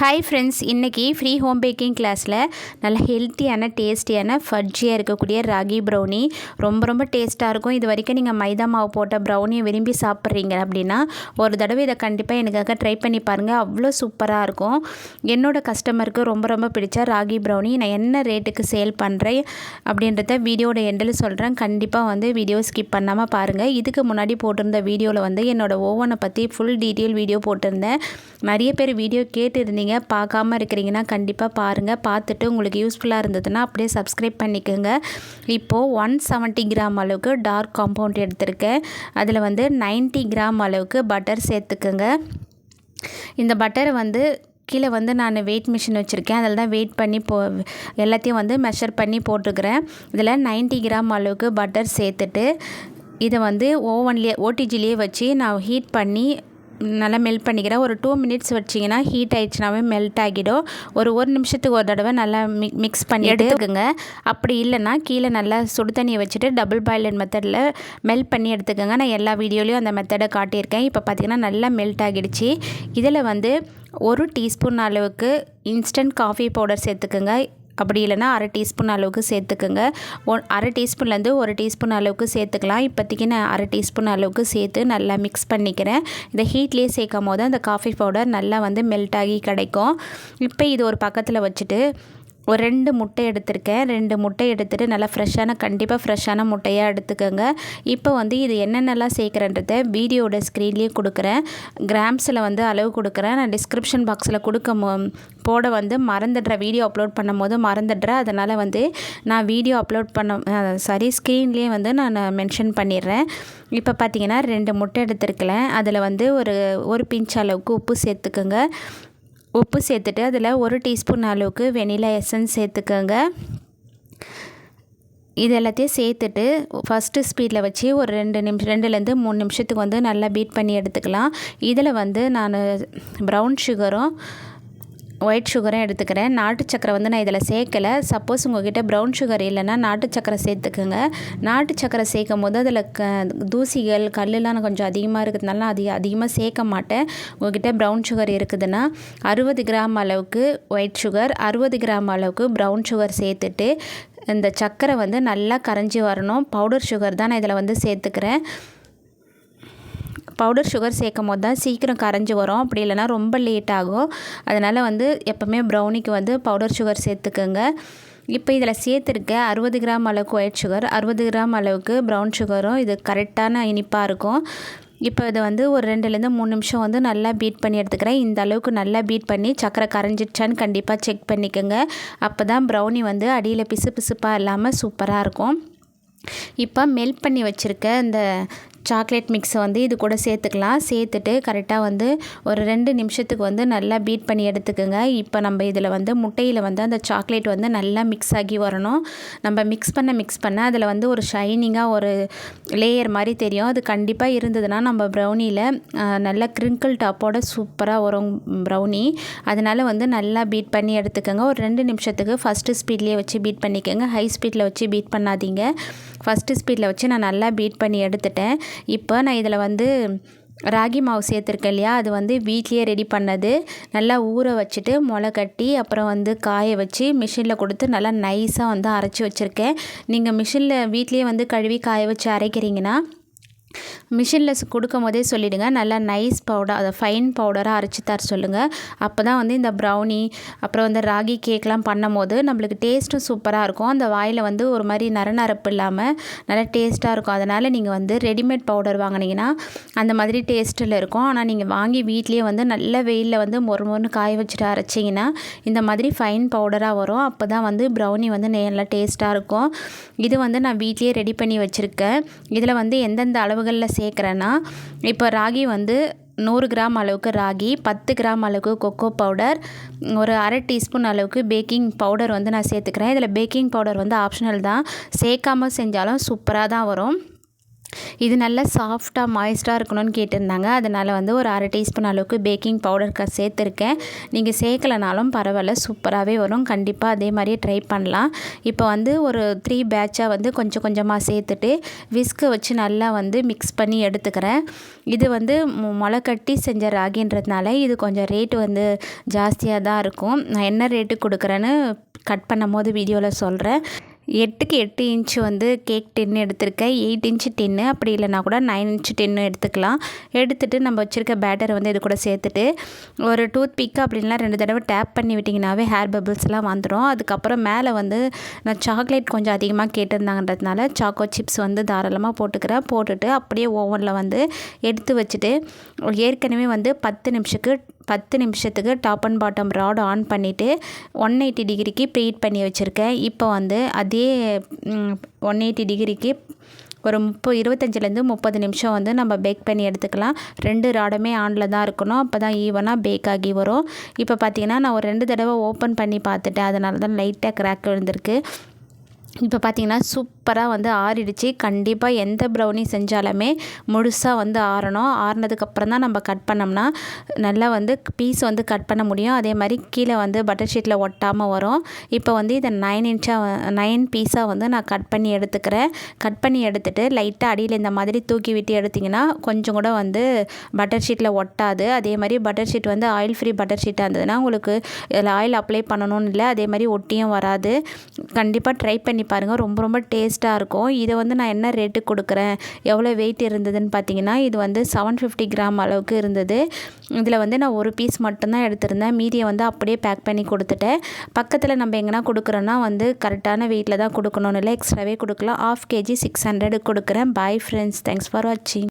Hi friends இன்றைக்கி free home baking கிளாஸில் நல்ல ஹெல்த்தியான டேஸ்டியான ஃபட்ஜியாக இருக்கக்கூடிய ராகி ப்ரௌனி ரொம்ப ரொம்ப டேஸ்ட்டாக இருக்கும். இது வரைக்கும் நீங்கள் மைதா மாவு போட்ட ப்ரௌனியை விரும்பி சாப்பிட்றீங்க அப்படின்னா ஒரு தடவை இதை கண்டிப்பாக எனக்காக ட்ரை பண்ணி பாருங்கள் அவ்வளோ சூப்பராக இருக்கும். என்னோடய கஸ்டமருக்கு ரொம்ப ரொம்ப பிடிச்ச ராகி ப்ரௌனி நான் என்ன ரேட்டுக்கு சேல் பண்ணுறேன் அப்படின்றத வீடியோட எண்டில் சொல்கிறேன் கண்டிப்பாக வந்து வீடியோ ஸ்கிப் பண்ணாமல் பாருங்கள் இதுக்கு முன்னாடி போட்டிருந்த வீடியோவில் வந்து என்னோடய ஓவனை பற்றி ஃபுல் டீட்டெயில் வீடியோ போட்டிருந்தேன். நிறைய பேர் வீடியோ கேட்டு இருந்தீங்க பார்க்காம இருக்கிறீங்கன்னா கண்டிப்பாக பாருங்கள் பார்த்துட்டு உங்களுக்கு யூஸ்ஃபுல்லாக இருந்ததுன்னா அப்படியே சப்ஸ்கிரைப் பண்ணிக்கோங்க. இப்போது ஒன் செவன்ட்டி கிராம் அளவுக்கு டார்க் காம்பவுண்ட் எடுத்திருக்கேன். அதில் வந்து நைன்ட்டி கிராம் அளவுக்கு பட்டர் சேர்த்துக்குங்க. இந்த பட்டரை வந்து கீழே வந்து நான் வெயிட் மிஷின் வச்சுருக்கேன். அதில் தான் வெயிட் பண்ணி போ எல்லாத்தையும் வந்து மெஷர் பண்ணி போட்டுக்கிறேன் இதில் நைன்ட்டி கிராம் அளவுக்கு பட்டர் சேர்த்துட்டு இதை வந்து ஓவன்லேயே ஓடிஜிலேயே வச்சு நான் ஹீட் பண்ணி நல்லா மெல்ட் பண்ணிக்கிறேன். ஒரு டூ மினிட்ஸ் வச்சிங்கன்னா ஹீட் ஆகிடுச்சுனாவே மெல்ட் ஆகிடும். ஒரு ஒரு நிமிஷத்துக்கு ஒரு தடவை நல்லா மிக் மிக்ஸ் பண்ணி எடுத்துக்கோங்க. அப்படி இல்லைன்னா கீழே நல்லா சுடு தண்ணியை வச்சுட்டு டபுள் பாயிலர் மெத்தடில் மெல்ட் பண்ணி எடுத்துக்கோங்க. நான் எல்லா வீடியோலையும் அந்த மெத்தடை காட்டியிருக்கேன். இப்போ பார்த்திங்கன்னா நல்லா மெல்ட் ஆகிடுச்சு. இதில் வந்து ஒரு டீஸ்பூன் அளவுக்கு இன்ஸ்டன்ட் காஃபி பவுடர் சேர்த்துக்கோங்க. அப்படி இல்லைனா அரை டீஸ்பூன் அளவுக்கு சேர்த்துக்குங்க. ஒன் அரை டீஸ்பூன்லேருந்து ஒரு டீஸ்பூன் அளவுக்கு சேர்த்துக்கலாம். இப்போதைக்கு நான் அரை டீஸ்பூன் அளவுக்கு சேர்த்து நல்லா மிக்ஸ் பண்ணிக்கிறேன். இந்த ஹீட்லேயே சேர்க்கும் போது அந்த காஃபி பவுடர் நல்லா வந்து மெல்ட் ஆகி கிடைக்கும். இப்போ இது ஒரு பக்கத்தில் வச்சுட்டு ஒரு ரெண்டு முட்டை எடுத்திருக்கேன். ரெண்டு முட்டை எடுத்துகிட்டு நல்லா ஃப்ரெஷ்ஷான கண்டிப்பாக ஃப்ரெஷ்ஷான முட்டையாக எடுத்துக்கோங்க. இப்போ வந்து இது என்னென்னலாம் சேர்க்குறன்றத வீடியோட ஸ்க்ரீன்லேயே கொடுக்குறேன். கிராம்ஸில் வந்து அளவு கொடுக்குறேன். நான் டிஸ்கிரிப்ஷன் பாக்ஸில் கொடுக்க போட வந்து மறந்துடுறேன். வீடியோ அப்லோட் பண்ணும்போது மறந்துடுறேன். அதனால் வந்து நான் வீடியோ அப்லோட் பண்ண சாரி ஸ்க்ரீன்லேயே வந்து நான் மென்ஷன் பண்ணிடுறேன். இப்போ பார்த்தீங்கன்னா ரெண்டு முட்டை எடுத்துருக்கலை அதில் வந்து ஒரு ஒரு பிஞ்ச் அளவுக்கு உப்பு சேர்த்துக்கோங்க. உப்பு சேர்த்துட்டு அதில் ஒரு டீஸ்பூன் அளவுக்கு வெனிலா எசன்ஸ் சேர்த்துக்கோங்க. இது எல்லாத்தையும் சேர்த்துட்டு ஃபஸ்ட்டு ஸ்பீடில் வச்சு ஒரு ரெண்டு நிமிஷம் ரெண்டுலேருந்து மூணு நிமிஷத்துக்கு வந்து நல்லா பீட் பண்ணி எடுத்துக்கலாம். இதில் வந்து நான் ப்ரௌன் சுகரும் ஒயிட் சுகரும் எடுத்துக்கிறேன். நாட்டு சக்கரை வந்து நான் இதில் சேர்க்கலை. சப்போஸ் உங்கள்கிட்ட ப்ரௌன் சுகர் இல்லைன்னா நாட்டு சக்கரை சேர்த்துக்குங்க. நாட்டு சக்கரை சேர்க்கும் போது அதில் க தூசிகள் கல்லுலாம் கொஞ்சம் அதிகமாக இருக்கிறதுனால அதிக அதிகமாக சேர்க்க மாட்டேன். உங்கள்கிட்ட ப்ரௌன் சுகர் இருக்குதுன்னா அறுபது கிராம் அளவுக்கு ஒயிட் சுகர் அறுபது கிராம் அளவுக்கு ப்ரௌன் சுகர் சேர்த்துட்டு இந்த சக்கரை வந்து நல்லா கரைஞ்சி வரணும். பவுடர் சுகர் தான் நான் இதில் வந்து சேர்த்துக்கிறேன். பவுடர் சுகர் சேர்க்கும் போது தான் சீக்கிரம் கரைஞ்சி வரும். அப்படி இல்லைனா ரொம்ப லேட் ஆகும். அதனால் வந்து எப்போவுமே ப்ரௌனிக்கு வந்து பவுடர் சுகர் சேர்த்துக்கோங்க. இப்போ இதில் சேர்த்துருக்க அறுபது கிராம் அளவுக்கு ஒயிட் சுகர் அறுபது கிராம் அளவுக்கு ப்ரௌன் சுகரும் இது கரெக்டான இனிப்பாக இருக்கும். இப்போ இதை வந்து ஒரு ரெண்டுலேருந்து மூணு நிமிஷம் வந்து நல்லா பீட் பண்ணி எடுத்துக்கிறேன். இந்த அளவுக்கு நல்லா பீட் பண்ணி சக்கரை கரைஞ்சிடுச்சான்னு கண்டிப்பாக செக் பண்ணிக்கோங்க. அப்போ தான் ப்ரௌனி வந்து அடியில் பிசு பிசுப்பாக இல்லாமல் சூப்பராக இருக்கும். இப்போ மெல்ட் பண்ணி வச்சுருக்க இந்த சாக்லேட் மிக்ஸை வந்து இது கூட சேர்த்துக்கலாம். சேர்த்துட்டு கரெக்டாக வந்து ஒரு ரெண்டு நிமிஷத்துக்கு வந்து நல்லா பீட் பண்ணி எடுத்துக்கோங்க. இப்போ நம்ம இதில் வந்து முட்டையில் வந்து அந்த சாக்லேட் வந்து நல்லா மிக்ஸ் ஆகி வரணும். நம்ம மிக்ஸ் பண்ண மிக்ஸ் பண்ண அதில் வந்து ஒரு ஷைனிங்காக ஒரு லேயர் மாதிரி தெரியும். அது கண்டிப்பாக இருந்ததுன்னா நம்ம ப்ரௌனியில் நல்லா க்ரிங்கிள் டாப்போட சூப்பராக வரும் ப்ரௌனி அதனால் வந்து நல்லா பீட் பண்ணி எடுத்துக்கோங்க. ஒரு ரெண்டு நிமிஷத்துக்கு ஃபஸ்ட்டு ஸ்பீட்லேயே வச்சு பீட் பண்ணிக்கோங்க. ஹை ஸ்பீடில் வச்சு பீட் பண்ணாதீங்க. ஃபஸ்ட்டு ஸ்பீடில் வச்சு நான் நல்லா பீட் பண்ணி எடுத்துட்டேன். இப்போ நான் இதில் வந்து ராகி மாவு சேர்த்துருக்கேன் இல்லையா? அது வந்து வீட்லேயே ரெடி பண்ணது. நல்லா ஊற வச்சுட்டு முளை கட்டி அப்புறம் வந்து காய வச்சு மிஷினில் கொடுத்து நல்லா நைஸாக வந்து அரைச்சி வச்சுருக்கேன். நீங்கள் மிஷினில் வீட்லேயே வந்து கழுவி காய வச்சு அரைக்கிறீங்கன்னா மிஷினில் கொடுக்கும் போதே சொல்லிவிடுங்க நல்லா நைஸ் பவுடர் அதை ஃபைன் பவுடராக அரைச்சி தர சொல்லுங்கள் அப்போ தான் வந்து இந்த ப்ரௌனி அப்புறம் வந்து ராகி கேக்லாம் பண்ணும் போது நம்மளுக்கு டேஸ்ட்டும் சூப்பராக இருக்கும். அந்த வாயில் வந்து ஒரு மாதிரி நரநரப்பு இல்லாமல் நல்லா டேஸ்ட்டாக இருக்கும். அதனால் நீங்கள் வந்து ரெடிமேட் பவுடர் வாங்கினீங்கன்னா அந்த மாதிரி டேஸ்ட்டில் இருக்கும். ஆனால் நீங்கள் வாங்கி வீட்லேயே வந்து நல்ல வெயிலில் வந்து மொறு மொறுன்னு காய வச்சுட்டு அரைச்சிங்கன்னா இந்த மாதிரி ஃபைன் பவுடராக வரும். அப்போ தான் வந்து ப்ரௌனி வந்து நல்லா டேஸ்ட்டாக இருக்கும். இது வந்து நான் வீட்லேயே ரெடி பண்ணி வச்சுருக்கேன். இதில் வந்து எந்தெந்த அளவுகளில் சேர்க்குறேன்னா இப்போ ராகி வந்து நூறு கிராம் அளவுக்கு ராகி பத்து கிராம் அளவுக்கு கொக்கோ பவுடர் ஒரு அரை டீஸ்பூன் அளவுக்கு பேக்கிங் பவுடர் வந்து நான் சேர்த்துக்கிறேன். இதில் பேக்கிங் பவுடர் வந்து ஆப்ஷனல் தான். சேர்க்காமல் செஞ்சாலும் சூப்பராக தான் வரும். இது நல்லா சாஃப்டாக மாய்ஸ்டாக இருக்கணும்னு கேட்டிருந்தாங்க. அதனால் வந்து ஒரு அரை டீஸ்பூன் அளவுக்கு பேக்கிங் பவுடர் க சேர்த்துருக்கேன். நீங்கள் சேர்க்கலனாலும் பரவாயில்ல சூப்பராகவே வரும். கண்டிப்பாக அதே மாதிரியே ட்ரை பண்ணலாம். இப்போ வந்து ஒரு த்ரீ பேட்சாக வந்து கொஞ்சம் கொஞ்சமாக சேர்த்துட்டு விஸ்கை வச்சு நல்லா வந்து மிக்ஸ் பண்ணி எடுத்துக்கிறேன். இது வந்து முளை கட்டி செஞ்ச ராகின்றதுனால இது கொஞ்சம் ரேட்டு வந்து ஜாஸ்தியாக தான் இருக்கும். நான் என்ன ரேட்டு கொடுக்குறேன்னு கட் பண்ணும் போது வீடியோவில் சொல்கிறேன் எட்டுக்கு எட்டு இன்ச்சு வந்து கேக் டின்னு எடுத்திருக்கேன். எயிட் இன்ச்சு டின்னு அப்படி இல்லைனா கூட நைன் இன்ச்சு டின்னு எடுத்துக்கலாம். எடுத்துகிட்டு நம்ம வச்சுருக்க பேட்டரை வந்து இது கூட சேர்த்துட்டு ஒரு டூத் பிக்கு அப்படின்லாம் ரெண்டு தடவை டேப் பண்ணி விட்டிங்கனாவே ஹேர் பபிள்ஸ்லாம் வந்துடும் அதுக்கப்புறம் மேலே வந்து நான் சாக்லேட் கொஞ்சம் அதிகமாக கேட்டிருந்தாங்கன்றதுனால சாக்கோ சிப்ஸ் வந்து தாராளமாக போட்டுக்கிறேன். போட்டுட்டு அப்படியே ஓவனில் வந்து எடுத்து வச்சுட்டு ஏற்கனவே வந்து பத்து நிமிஷத்துக்கு பத்து நிமிஷத்துக்கு top and bottom rod on பண்ணிவிட்டு ஒன் எயிட்டி டிகிரிக்கு ப்ரீட் பண்ணி வச்சுருக்கேன். இப்போ வந்து அதே ஒன் எயிட்டி டிகிரிக்கு ஒரு முப்பது இருபத்தஞ்சிலேருந்து முப்பது நிமிஷம் வந்து நம்ம பேக் பண்ணி எடுத்துக்கலாம். ரெண்டு ராடுமே ஆனில் தான் இருக்கணும். அப்போ தான் ஈவனாக பேக் ஆகி வரும். இப்போ பார்த்திங்கன்னா நான் ஒரு ரெண்டு தடவை ஓப்பன் பண்ணி பார்த்துட்டேன். அதனால தான் லைட்டாக கிராக் விழுந்திருக்கு. இப்போ பார்த்திங்கன்னா சூப் சூப்பராக வந்து ஆறிடுச்சு. கண்டிப்பாக எந்த ப்ரௌனி செஞ்சாலுமே முழுசாக வந்து ஆறணும். ஆறினதுக்கப்புறம் தான் நம்ம கட் பண்ணோம்னா நல்லா வந்து பீஸ் வந்து கட் பண்ண முடியும். அதே மாதிரி கீழே வந்து பட்டர் ஷீட்டில் ஒட்டாமல் வரும். இப்போ வந்து இதை நைன் இன்ச்சாக நைன் பீஸாக வந்து நான் கட் பண்ணி எடுத்துக்கிறேன். கட் பண்ணி எடுத்துகிட்டு லைட்டாக அடியில் இந்த மாதிரி தூக்கி விட்டு எடுத்திங்கன்னா கொஞ்சம் கூட வந்து பட்டர் ஷீட்டில் ஒட்டாது. அதே மாதிரி பட்டர் ஷீட் வந்து ஆயில் ஃப்ரீ பட்டர் ஷீட்டாக இருந்ததுன்னா உங்களுக்கு இதில் ஆயில் அப்ளை பண்ணணும்னு இல்லை. அதே மாதிரி ஒட்டியும் வராது. கண்டிப்பாக ட்ரை பண்ணி பாருங்கள் ரொம்ப ரொம்ப டேஸ்ட் டேஸ்ட்டாக இருக்கும். இதை வந்து நான் என்ன ரேட்டு கொடுக்குறேன்? எவ்வளோ வெயிட் இருந்ததுன்னு பார்த்தீங்கன்னா இது வந்து செவன் ஃபிஃப்டி கிராம் அளவுக்கு இருந்தது. இதில் வந்து நான் ஒரு பீஸ் மட்டும்தான் எடுத்திருந்தேன். மீதியை வந்து அப்படியே பேக் பண்ணி கொடுத்துட்டேன். பக்கத்தில் நம்ம எங்கன்னா கொடுக்குறோன்னா வந்து கரெக்டான வெயிட்டில் தான் கொடுக்கணும்னு இல்லை. எக்ஸ்ட்ராவே கொடுக்கலாம். ஆஃப் கேஜி சிக்ஸ் ஹண்ட்ரட் கொடுக்குறேன். பாய் ஃப்ரெண்ட்ஸ் தேங்க்ஸ் ஃபார் வாட்சிங்